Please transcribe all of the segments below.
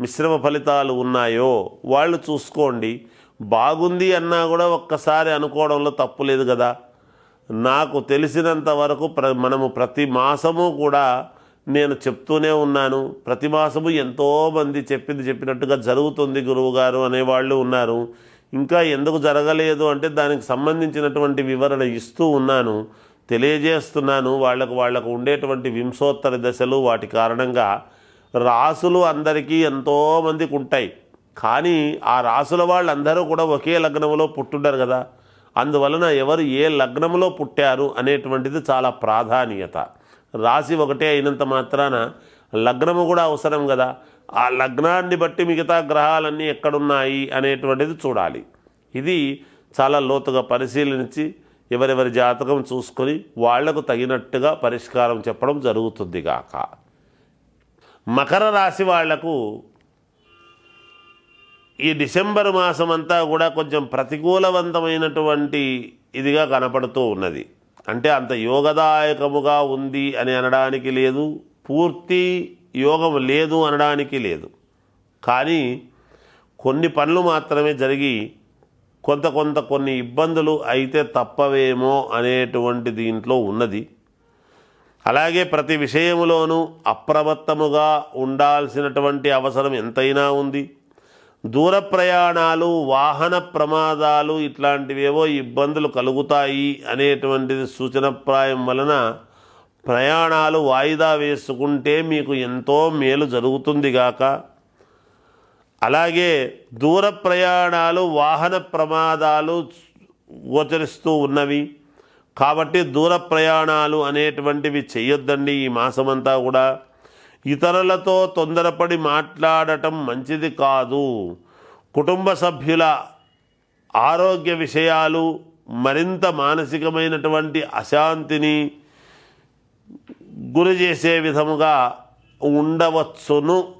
మిశ్రమ ఫలితాలు ఉన్నాయో వాళ్ళు చూసుకోండి. బాగుంది అన్నా కూడా ఒక్కసారి అనుకోవడంలో తప్పు లేదు కదా. నాకు తెలిసినంత వరకు ప్ర మనము ప్రతి మాసము కూడా నేను చెప్తూనే ఉన్నాను. ప్రతి మాసము ఎంతోమంది చెప్పింది చెప్పినట్టుగా జరుగుతుంది గురువుగారు అనేవాళ్ళు ఉన్నారు. ఇంకా ఎందుకు జరగలేదు అంటే దానికి సంబంధించినటువంటి వివరణ ఇస్తూ ఉన్నాను. తెలియజేస్తున్నాను. వాళ్ళకు వాళ్ళకు ఉండేటువంటి వింశోత్తర దశలు వాటి కారణంగా రాసులు అందరికీ ఎంతోమందికి ఉంటాయి కానీ ఆ రాసుల వాళ్ళందరూ కూడా ఒకే లగ్నంలో పుట్టుండరు కదా. అందువలన ఎవరు ఏ లగ్నంలో పుట్టారు అనేటువంటిది చాలా ప్రాధాన్యత. రాశి ఒకటే అయినంత మాత్రాన లగ్నము కూడా అవసరం కదా. ఆ లగ్నాన్ని బట్టి మిగతా గ్రహాలన్నీ ఎక్కడున్నాయి అనేటువంటిది చూడాలి. ఇది చాలా లోతుగా పరిశీలించి ఎవరెవరి జాతకం చూసుకొని వాళ్ళకు తగినట్టుగా పరిష్కారం చెప్పడం జరుగుతుంది గాక. మకర రాశి వాళ్ళకు ఈ డిసెంబర్ మాసం అంతా కూడా కొంచెం ప్రతికూలవంతమైనటువంటి ఇదిగా కనపడుతూ ఉన్నది. అంటే అంత యోగదాయకముగా ఉంది అని అనడానికి లేదు. పూర్తి యోగం లేదు అనడానికి లేదు. కానీ కొన్ని పనులు మాత్రమే జరిగి కొంత కొంత కొన్ని ఇబ్బందులు అయితే తప్పవేమో అనేటువంటి దీంట్లో ఉన్నది. అలాగే ప్రతి విషయములోనూ అప్రమత్తముగా ఉండాల్సినటువంటి అవసరం ఎంతైనా ఉంది. దూర ప్రయాణాలు వాహన ప్రమాదాలు ఇట్లాంటివేవో ఇబ్బందులు కలుగుతాయి అనేటువంటిది సూచనప్రాయం వలన ప్రయాణాలు వాయిదా వేసుకుంటే మీకు ఎంతో మేలు జరుగుతుంది గాక. అలాగే దూర ప్రయాణాలు వాహన ప్రమాదాలు గోచరిస్తూ ఉన్నవి. కాబట్టి దూర ప్రయాణాలు అనేటువంటివి చేయొద్దండి ఈ మాసమంతా కూడా. ఇతరులతో తొందరపడి మాట్లాడటం మంచిది కాదు. కుటుంబ సభ్యుల ఆరోగ్య విషయాలు మరింత మానసికమైనటువంటి అశాంతిని గురి చేసే విధముగా ఉండవచ్చును.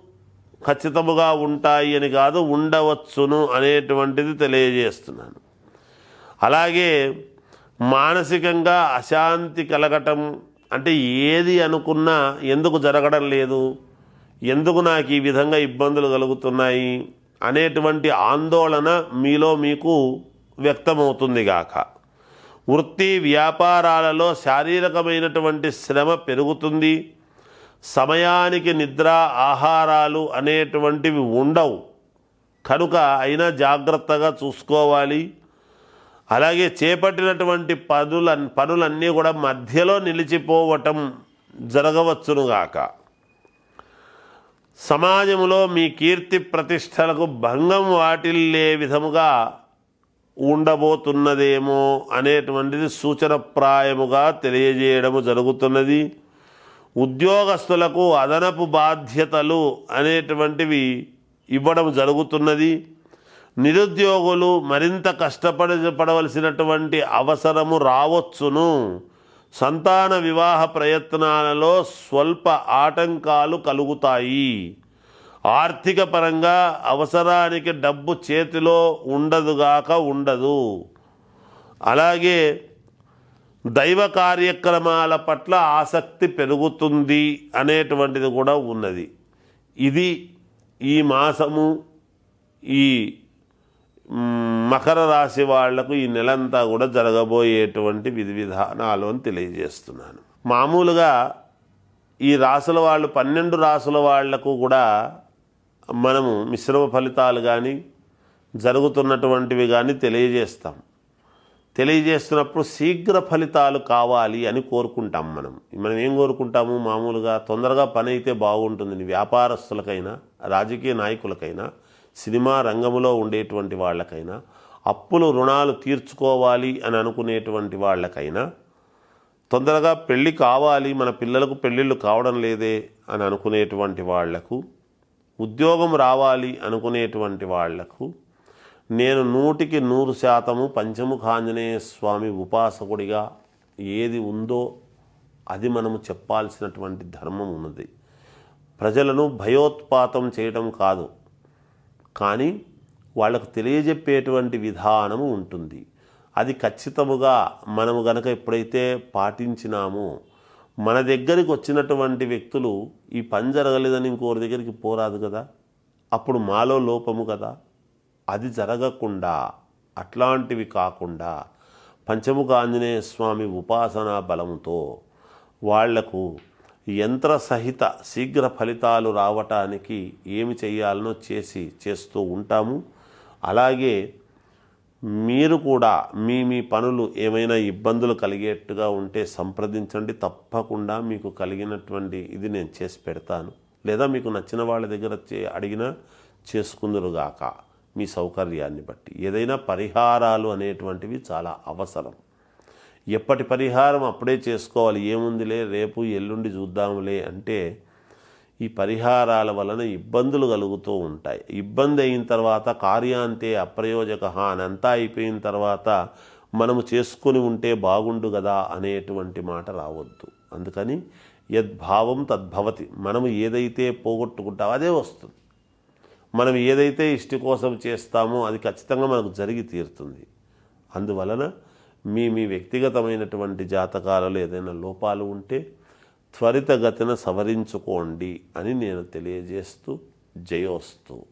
ఖచ్చితముగా ఉంటాయి అని కాదు ఉండవచ్చును అనేటువంటిది తెలియజేస్తున్నాను. అలాగే మానసికంగా అశాంతి కలగటం అంటే ఏది అనుకున్నా ఎందుకు జరగడం లేదు ఎందుకు నాకు ఈ విధంగా ఇబ్బందులు కలుగుతున్నాయి అనేటువంటి ఆందోళన మీలో మీకు వ్యక్తమవుతుంది గాక. వృత్తి వ్యాపారాలలో శారీరకమైనటువంటి శ్రమ పెరుగుతుంది సమయానికి నిద్ర ఆహారాలు అనేటువంటివి ఉండవు. కనుక అయినా జాగ్రత్తగా చూసుకోవాలి. అలాగే చేపట్టినటువంటి పనుల పనులన్నీ కూడా మధ్యలో నిలిచిపోవటం జరగవచ్చునుగాక. సమాజంలో మీ కీర్తి ప్రతిష్టలకు భంగం వాటిల్లే విధముగా ఉండబోతున్నదేమో అనేటువంటిది సూచనప్రాయముగా తెలియజేయడము జరుగుతున్నది. ఉద్యోగస్తులకు అదనపు బాధ్యతలు అనేటువంటివి ఇవ్వడం జరుగుతున్నది. నిరుద్యోగులు మరింత కష్టపడ పడవలసినటువంటి అవసరము రావచ్చును. సంతాన వివాహ ప్రయత్నాలలో స్వల్ప ఆటంకాలు కలుగుతాయి. ఆర్థిక పరంగా అవసరానికి డబ్బు చేతిలో ఉండదుగాక ఉండదు. అలాగే దైవ కార్యక్రమాల పట్ల ఆసక్తి పెరుగుతుంది అనేటువంటిది కూడా ఉన్నది. ఇది ఈ మాసము ఈ మకర రాశి వాళ్ళకు ఈ నెలంతా కూడా జరగబోయేటువంటి విధి విధానాలు అని తెలియజేస్తున్నాను. మామూలుగా ఈ రాసుల వాళ్ళు పన్నెండు రాసుల వాళ్ళకు కూడా మనము మిశ్రమ ఫలితాలు కానీ జరుగుతున్నటువంటివి కానీ తెలియజేస్తాం. తెలియజేస్తున్నప్పుడు శీఘ్ర ఫలితాలు కావాలి అని కోరుకుంటాం మనం. మనం ఏం కోరుకుంటాము? మామూలుగా తొందరగా పని అయితే బాగుంటుంది. వ్యాపారస్తులకైనా రాజకీయ నాయకులకైనా సినిమా రంగంలో ఉండేటువంటి వాళ్ళకైనా అప్పులు రుణాలు తీర్చుకోవాలి అని అనుకునేటువంటి వాళ్ళకైనా తొందరగా పెళ్ళి కావాలి మన పిల్లలకు పెళ్ళిళ్ళు కావడం లేదే అని అనుకునేటువంటి వాళ్ళకు ఉద్యోగం రావాలి అనుకునేటువంటి వాళ్ళకు నేను నూటికి నూరు శాతము పంచముఖాంజనేయ స్వామి ఉపాసకుడిగా ఏది ఉందో అది మనము చెప్పాల్సినటువంటి ధర్మం ఉన్నది. ప్రజలను భయోత్పాతం చేయడం కాదు. కానీ వాళ్ళకు తెలియజెప్పేటువంటి విధానము ఉంటుంది. అది ఖచ్చితముగా మనము గనక ఎప్పుడైతే పాటించినామో మన దగ్గరికి వచ్చినటువంటి వ్యక్తులు ఈ పని జరగలేదని ఇంకోరి దగ్గరికి పోరాదు కదా. అప్పుడు మాలో లోపము కదా. అది జరగకుండా అట్లాంటివి కాకుండా పంచముఖ ఆంజనేయ స్వామి ఉపాసనా బలంతో వాళ్ళకు యంత్ర సహిత శీఘ్ర ఫలితాలు రావటానికి ఏమి చేయాలనో చేసి చేస్తూ ఉంటాము. అలాగే మీరు కూడా మీ మీ పనులు ఏమైనా ఇబ్బందులు కలిగేట్టుగా ఉంటే సంప్రదించండి. తప్పకుండా మీకు కలిగినటువంటి ఇది నేను చేసి పెడతాను. లేదా మీకు నచ్చిన వాళ్ళ దగ్గర చే అడిగినా చేసుకుందరుగాక. మీ సౌకర్యాన్ని బట్టి. ఏదైనా పరిహారాలు అనేటువంటివి చాలా అవసరం. ఎప్పటి పరిహారం అప్పుడే చేసుకోవాలి. ఏముందిలే రేపు ఎల్లుండి చూద్దాములే అంటే ఈ పరిహారాల వలన ఇబ్బందులు కలుగుతూ ఉంటాయి. ఇబ్బంది అయిన తర్వాత కార్యాంతే అప్రయోజక అనంతా అయిపోయిన తర్వాత మనము చేసుకుని ఉంటే బాగుండు కదా అనేటువంటి మాట రావద్దు. అందుకని యద్భావం తద్భవతి మనము ఏదైతే పోగొట్టుకుంటామో అదే వస్తుంది. మనం ఏదైతే ఇష్టి కోసం చేస్తామో అది ఖచ్చితంగా మనకు జరిగి తీరుతుంది. అందువలన మీ మీ వ్యక్తిగతమైనటువంటి జాతకాలలో ఏదైనా లోపాలు ఉంటే త్వరితగతిన సవరించుకోండి అని నేను తెలియజేస్తూ జయోస్తు.